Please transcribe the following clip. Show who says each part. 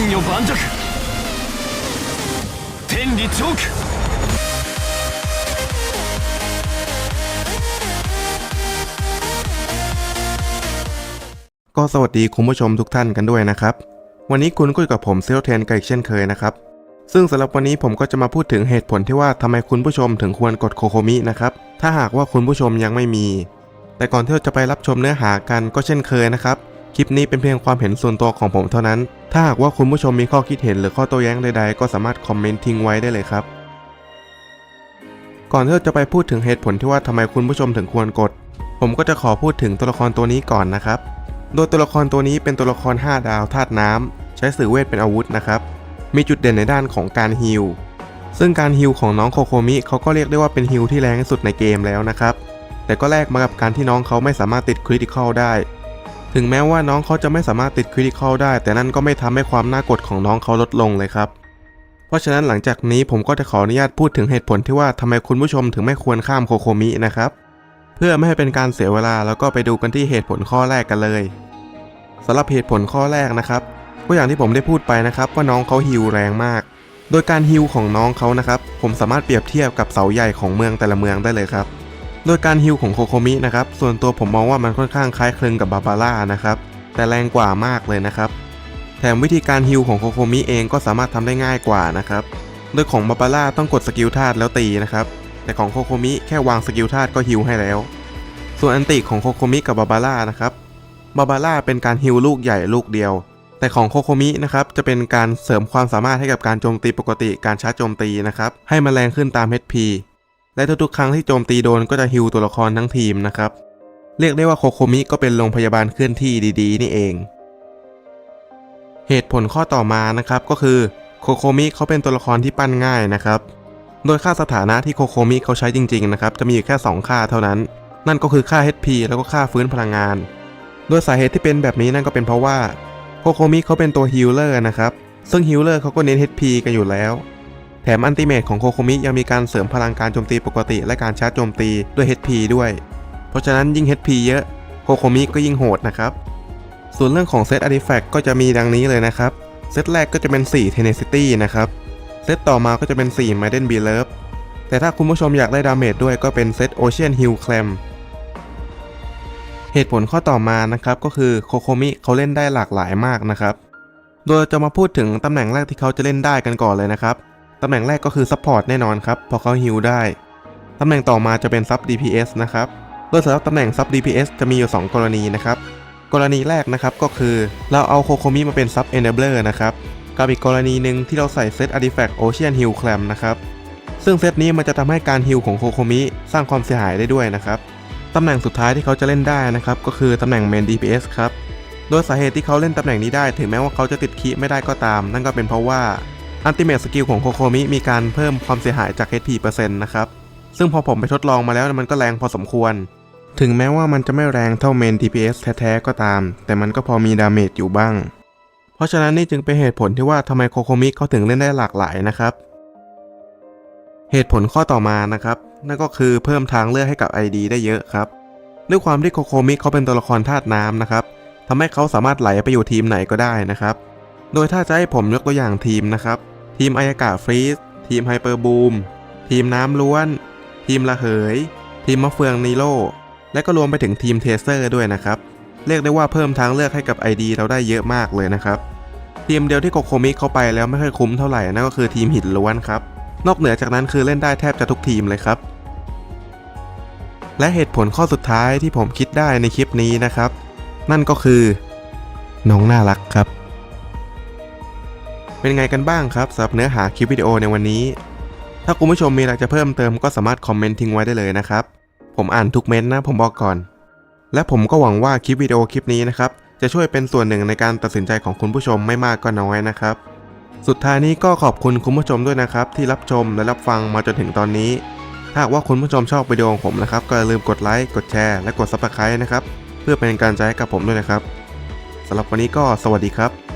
Speaker 1: 女盤石天理チョーク
Speaker 2: ก็สวัสดีคุณผู้ชมทุกท่านกันด้วยนะครับ วันนี้คุณก็อยู่กับผมเซลเทนกันอีกเช่นเคยนะครับ ซึ่งสำหรับวันนี้ผมก็จะมาพูดถึงเหตุผลที่ว่าทำไมคุณผู้ชมถึงควรกดโคโคมินะครับ ถ้าหากว่าคุณผู้ชมยังไม่มี แต่ก่อนที่เราจะไปรับชมเนื้อหากันก็เช่นเคยนะครับ คลิปนี้เป็นเพียงความเห็นส่วนตัวของผมเท่านั้น ถ้าหากว่าคุณผู้ชมมีข้อคิดเห็นหรือข้อโต้แย้งใดๆ ก็สามารถคอมเมนต์ทิ้งไว้ได้เลยครับ ก่อนที่เราจะไปพูดถึงเหตุผลที่ว่าทำไมคุณผู้ชมถึงควรกด ผมก็จะขอพูดถึงตัวละครตัวนี้ก่อนนะครับ โดยตัวละครตัวนี้เป็นตัวละคร 5 ดาวธาตุน้ำใช้สื่อเวทเป็นอาวุธนะครับ มีจุดเด่นในด้านของการฮิลซึ่งการฮิลของน้องโคโคมิเขาก็เรียกได้ว่าเป็นฮิลที่แรงที่สุดในเกมแล้วนะครับ แต่ก็แลกมากับการที่น้องเขาไม่สามารถติดคริติคอลได้ ถึงแม้ว่าน้องเขาจะไม่สามารถติดคริติคอลได้ แต่นั่นก็ไม่ทำให้ความน่ากดของน้องเขาลดลงเลยครับ เพราะฉะนั้นหลังจากนี้ผมก็จะขออนุญาตพูดถึงเหตุผลที่ว่าทำไมคุณผู้ชมถึงไม่ควรข้ามโคโคมินะครับ เพื่อไม่ให้เป็นการเสียเวลาแล้วก็ไปดูกันที่เหตุผลข้อแรกกันเลยสำหรับเหตุผลข้อแรกนะครับก็อย่างที่ผมได้พูดไปนะครับว่าน้องเขาฮิวแรงมาก โดยการฮิวของน้องเขานะครับ ผมสามารถเปรียบเทียบกับเสาใหญ่ของเมืองแต่ละเมืองได้เลยครับ โดยการฮิวของโคโคมินะครับ ส่วนตัวผมมองว่ามันค่อนข้างคล้ายคลึงกับบาบาร่านะครับ แต่แรงกว่ามากเลยนะครับ แถมวิธีการฮิวของโคโคมิเองก็สามารถทำได้ง่ายกว่านะครับ โดยของบาบาร่าต้องกดสกิลธาตุแล้วตีนะครับ แต่ของโคโคมิแค่วางสกิลธาตุก็ฮิวให้แล้ว ส่วนอันติของโคโคมิกับบาบาร่านะครับบาบาร่าเป็นการฮิลลูกใหญ่ลูกเดียว แต่ของโคโคมินะครับจะเป็นการเสริมความสามารถให้กับการโจมตีปกติการชาร์จโจมตีนะครับให้มันแรงขึ้นตาม HP และทุกๆ ครั้งที่โจมตีโดนก็จะฮิลตัวละครทั้งทีมนะครับ เรียกได้ว่าโคโคมิก็เป็นโรงพยาบาลเคลื่อนที่ดีๆ นี่เอง เหตุผลข้อต่อมานะครับก็คือโคโคมิเขาเป็นตัวละครที่ปั้นง่ายนะครับ โดยค่าสถานะที่โคโคมิเขาใช้จริงๆนะครับจะมีอยู่แค่ 2 ค่าเท่านั้น นั่นก็คือค่า HP แล้วก็ค่าฟื้นพลังงาน โดยสาเหตุที่เป็นแบบนี้นั่นก็เป็นเพราะว่าโคโคมิเขาเป็นตัวฮิลเลอร์นะครับซึ่งฮิลเลอร์เขาก็เน้น HP กันอยู่แล้ว แถมอันติเมทของโคโคมิยังมีการเสริมพลังการโจมตีปกติและการชาร์จโจมตีด้วย HP ด้วย เพราะฉะนั้นยิ่ง HP เยอะโคโคมิก็ยิ่งโหดนะครับ ส่วนเรื่องของเซตอาร์ติแฟกต์ก็จะมีดังนี้เลยนะครับ เซตแรกก็จะเป็น 4 Tenacity นะครับ เซตต่อมาก็จะเป็น 4 Maiden b e l o v e แต่ถ้าคุณผู้ชมอยากได้ดาเมจด้วยก็เป็นเซต Ocean Hill Clam เหตุผลข้อต่อมานะครับก็คือโคโคมิเขาเล่นได้หลากหลายมากนะครับ โดยจะมาพูดถึงตำแหน่งแรกที่เขาจะเล่นได้กันก่อนเลยนะครับ ตำแหน่งแรกก็คือซัพพอร์ตแน่นอนครับพราะเขาฮิลได้ ตำแหน่งต่อมาจะเป็นซับ DPS นะครับโดยสำหรับตำแหน่งซับ DPS จะมีอยู่ 2 กรณีนะครับ กรณีแรกนะครับก็คือเราเอาโคโคมิมาเป็นซับ Enabler นะครับกับอีกกรณีหนึ่งที่เราใส่เซต Artifact Ocean Hill Clam นะครับซึ่งเซตนี้มันจะทำให้การฮิลของโคโคมิสร้างความเสียหายได้ด้วยนะครับตำแหน่งสุดท้ายที่เขาจะเล่นได้นะครับก็คือตำแหน่ง Main DPS ครับโดยสาเหตุที่เขาเล่นตำแหน่งนี้ได้ ถึงแม้ว่าเขาจะติดคีไม่ได้ก็ตาม นั่นก็เป็นเพราะว่า อันติเม e สกิลของโคโคมิมีการเพิ่มความเสียหายจาก HP เปอร์เซ็นต์นะครับ ซึ่งพอผมไปทดลองมาแล้วมันก็แรงพอสมควร ถึงแม้ว่ามันจะไม่แรงเท่า Main DPS แท้ๆก็ตาม แต่มันก็พอมีดาเมจอยู่บ้าง เพราะฉะนั้นนี่จึงเป็นเหตุผลที่ว่าทำไมโคโคมิเขาถึงเล่นได้หลากหลายนะครับ เหตุผลข้อต่อมานะครับ นั่นก็คือเพิ่มทางเลือกให้กับ ID ได้เยอะครับ ด้วยความที่โคโคมิเขาเป็นตัวละครธาตุน้ำนะครับทำให้เขาสามารถไหลไปอยู่ทีมไหนก็ได้นะครับ โดยถ้าจะให้ผมยกตัวอย่างทีมนะครับ ทีมอายากาฟรีสทีมไฮเปอร์บูม ทีมน้ำล้วน ทีมระเหย ทีมมะเฟืองนีโร่และก็รวมไปถึงทีมเทเซอร์ด้วยนะครับ เรียกได้ว่าเพิ่มทางเลือกให้กับ ID เราได้เยอะมากเลยนะครับ ทีมเดียวที่โคโคมิเข้าไปแล้วไม่ค่อยคุ้มเท่าไหร่นั่นก็คือทีมหินล้วนครับ นอกเหนือจากนั้นคือเล่นได้แทบจะทุกทีมเลยครับ และเหตุผลข้อสุดท้ายที่ผมคิดได้ในคลิปนี้นะครับ นั่นก็คือ น้องน่ารักครับ เป็นไงกันบ้างครับสำหรับเนื้อหาคลิปวิดีโอในวันนี้ ถ้าคุณผู้ชมมีอะไรจะเพิ่มเติมก็สามารถคอมเมนต์ทิ้งไว้ได้เลยนะครับ ผมอ่านทุกเม้นต์นะผมบอกก่อน และผมก็หวังว่าคลิปวิดีโอคลิปนี้นะครับจะช่วยเป็นส่วนหนึ่งในการตัดสินใจของคุณผู้ชมไม่มากก็น้อยนะครับ สุดท้ายนี้ก็ขอบคุณคุณผู้ชมด้วยนะครับ ที่รับชมและรับฟังมาจนถึงตอนนี้ ถ้าหากว่าคุณผู้ชมชอบวิดีโอของผมนะครับ ก็อย่าลืมกดไลค์กดแชร์และกด subscribe นะครับ เพื่อเป็นกำลังใจให้กับผมด้วยนะครับสำหรับวันนี้ก็สวัสดีครับ